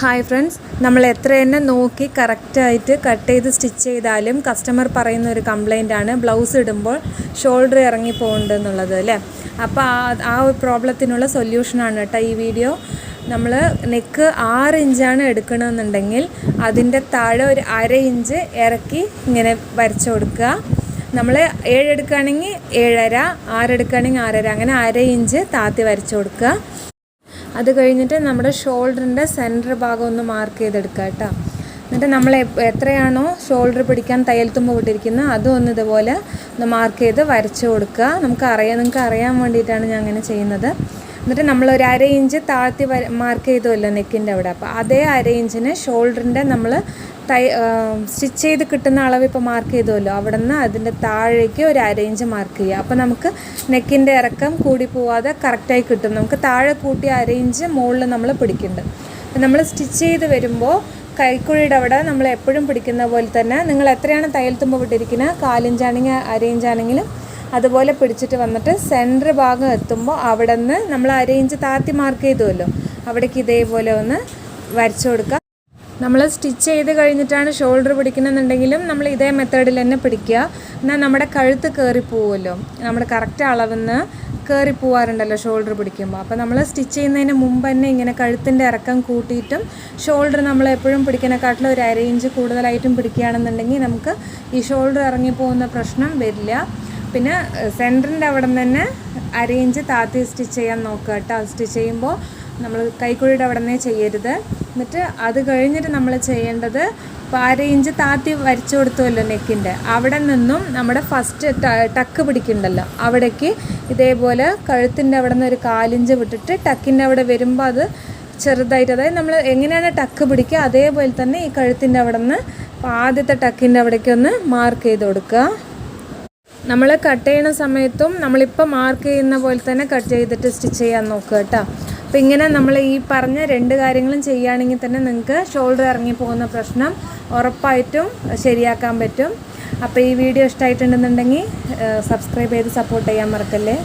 Hi friends നമ്മൾ എത്ര തന്നെ നോക്കി കറക്റ്റായിട്ട് കട്ട് ചെയ്ത് സ്റ്റിച്ച് ചെയ്താലും കസ്റ്റമർ പറയുന്ന ഒരു കംപ്ലൈന്റ് ആണ്. ബ്ലൗസ് ഇടുമ്പോൾ ഷോൾഡർ ഇറങ്ങി പോകുന്നുണ്ടെന്നുള്ളത് അല്ലേ? അപ്പോൾ ആ ആ ഒരു പ്രോബ്ലത്തിനുള്ള സൊല്യൂഷനാണ് കേട്ടോ ഈ വീഡിയോ നമ്മൾ നെക്ക് ആറ് ഇഞ്ചാണ് എടുക്കണമെന്നുണ്ടെങ്കിൽ അതിന്റെ താഴെ ഒരു അര ഇഞ്ച് ഇറക്കി ഇങ്ങനെ വരച്ചു കൊടുക്കുക. നമ്മൾ ഏഴെടുക്കുകയാണെങ്കിൽ ഏഴര ആറെടുക്കുകയാണെങ്കിൽ ആറര അങ്ങനെ അര ഇഞ്ച് താത്തി വരച്ചു കൊടുക്കുക. അത് കഴിഞ്ഞിട്ട് നമ്മുടെ ഷോൾഡറിന്റെ സെന്റർ ഭാഗം ഒന്ന് മാർക്ക് ചെയ്തെടുക്കുക കേട്ടോ. എന്നിട്ട് നമ്മൾ എത്രയാണോ ഷോൾഡർ പിടിക്കാൻ തയ്യൽ തുമ്പ് വിട്ടിരിക്കുന്നത് അതും ഒന്ന് ഇതുപോലെ ഒന്ന് മാർക്ക് ചെയ്ത് വരച്ച് കൊടുക്കുക. നമുക്ക് അറിയാം നിങ്ങൾക്ക് അറിയാൻ വേണ്ടിയിട്ടാണ് ഞാൻ അങ്ങനെ ചെയ്യുന്നത്. എന്നിട്ട് നമ്മൾ ഒരു അര ഇഞ്ച് താഴ്ത്തി വര മാർക്ക് ചെയ്തുമല്ലോ നെക്കിന്റെ അവിടെ. അപ്പോൾ അതേ അര ഇഞ്ചിന് ഷോൾഡറിന്റെ നമ്മൾ തൈ സ്റ്റിച്ച് ചെയ്ത് കിട്ടുന്ന അളവ് ഇപ്പോൾ മാർക്ക് ചെയ്തുമല്ലോ അവിടെ നിന്ന് അതിന്റെ താഴേക്ക് ഒരു അര ഇഞ്ച് മാർക്ക് ചെയ്യുക. അപ്പോൾ നമുക്ക് നെക്കിന്റെ ഇറക്കം കൂടി പോവാതെ കറക്റ്റായി കിട്ടും. നമുക്ക് താഴെ കൂട്ടി അര ഇഞ്ച് മുകളിൽ നമ്മൾ പിടിക്കുന്നുണ്ട്. നമ്മൾ സ്റ്റിച്ച് ചെയ്ത് വരുമ്പോൾ കൈക്കുഴിയുടെ അവിടെ നമ്മൾ എപ്പോഴും പിടിക്കുന്ന പോലെ തന്നെ നിങ്ങൾ എത്രയാണ് തയ്യൽ തുമ്പ് വിട്ടിരിക്കുന്നത്? കാലിഞ്ചാണെങ്കിൽ അര ഇഞ്ചാണെങ്കിലും അതുപോലെ പിടിച്ചിട്ട് വന്നിട്ട് സെന്റർ ഭാഗം എത്തുമ്പോൾ അവിടെ നിന്ന് നമ്മൾ അരേഞ്ച് താത്തി മാർക്ക് ചെയ്തുമല്ലോ അവിടേക്ക് ഇതേപോലെ ഒന്ന് വരച്ചു കൊടുക്കുക നമ്മൾ സ്റ്റിച്ച് ചെയ്ത് കഴിഞ്ഞിട്ടാണ് ഷോൾഡർ പിടിക്കണമെന്നുണ്ടെങ്കിലും നമ്മൾ ഇതേ മെത്തേഡിൽ തന്നെ പിടിക്കുക. എന്നാൽ നമ്മുടെ കഴുത്ത് കയറിപ്പോവുമല്ലോ നമ്മുടെ കറക്റ്റ് അളവെന്ന് കയറി പോവാറുണ്ടല്ലോ ഷോൾഡർ പിടിക്കുമ്പോൾ. അപ്പോൾ നമ്മൾ സ്റ്റിച്ച് ചെയ്യുന്നതിന് മുമ്പ് തന്നെ ഇങ്ങനെ കഴുത്തിന്റെ ഇറക്കം കൂട്ടിയിട്ടും ഷോൾഡർ നമ്മൾ എപ്പോഴും പിടിക്കുന്നതിനെക്കാട്ടിലും ഒരു അര ഇഞ്ച് കൂടുതലായിട്ടും പിടിക്കുകയാണെന്നുണ്ടെങ്കിൽ നമുക്ക് ഈ ഷോൾഡർ ഇറങ്ങി പോകുന്ന പ്രശ്നം വരില്ല. പിന്നെ സെന്ററിന്റെ അവിടെ നിന്ന് തന്നെ അരയിഞ്ച് താത്തി സ്റ്റിച്ച് ചെയ്യാൻ നോക്കുക കേട്ടോ. സ്റ്റിച്ച് ചെയ്യുമ്പോൾ നമ്മൾ കൈക്കുഴിയുടെ അവിടെ നിന്നേ ചെയ്യരുത്. എന്നിട്ട് അത് കഴിഞ്ഞിട്ട് നമ്മൾ ചെയ്യേണ്ടത് ഇഞ്ച് താത്തി വരച്ചു കൊടുത്തുമല്ലോ നെക്കിന്റെ അവിടെ നിന്നും നമ്മുടെ ഫസ്റ്റ് ടക്ക് പിടിക്കുന്നുണ്ടല്ലോ. അവിടേക്ക് ഇതേപോലെ കഴുത്തിന്റെ അവിടെ നിന്ന് ഒരു കാലിഞ്ച് വിട്ടിട്ട് ടക്കിന്റെ അവിടെ വരുമ്പോൾ അത് ചെറുതായിട്ട് അതായത് നമ്മൾ എങ്ങനെയാണ് ടക്ക് പിടിക്കുക അതേപോലെ തന്നെ ഈ കഴുത്തിന്റെ അവിടെ നിന്ന് ആദ്യത്തെ ടക്കിന്റെ അവിടേക്ക് ഒന്ന് മാർക്ക് ചെയ്ത് കൊടുക്കുക. നമ്മൾ കട്ട് ചെയ്യുന്ന സമയത്തും നമ്മളിപ്പോൾ മാർക്ക് ചെയ്യുന്ന പോലെ തന്നെ കട്ട് ചെയ്തിട്ട് സ്റ്റിച്ച് ചെയ്യാൻ നോക്കുക കേട്ടോ അപ്പോൾ ഇങ്ങനെ നമ്മൾ ഈ പറഞ്ഞ രണ്ട് കാര്യങ്ങളും ചെയ്യുകയാണെങ്കിൽ തന്നെ നിങ്ങൾക്ക് ഷോൾഡർ ഇറങ്ങി പോകുന്ന പ്രശ്നം ഉറപ്പായിട്ടും ശരിയാക്കാൻ പറ്റും. അപ്പോൾ ഈ വീഡിയോ ഇഷ്ടമായിട്ടുണ്ടെന്നുണ്ടെങ്കിൽ സബ്സ്ക്രൈബ് ചെയ്ത് സപ്പോർട്ട് ചെയ്യാൻ മറക്കല്ലേ?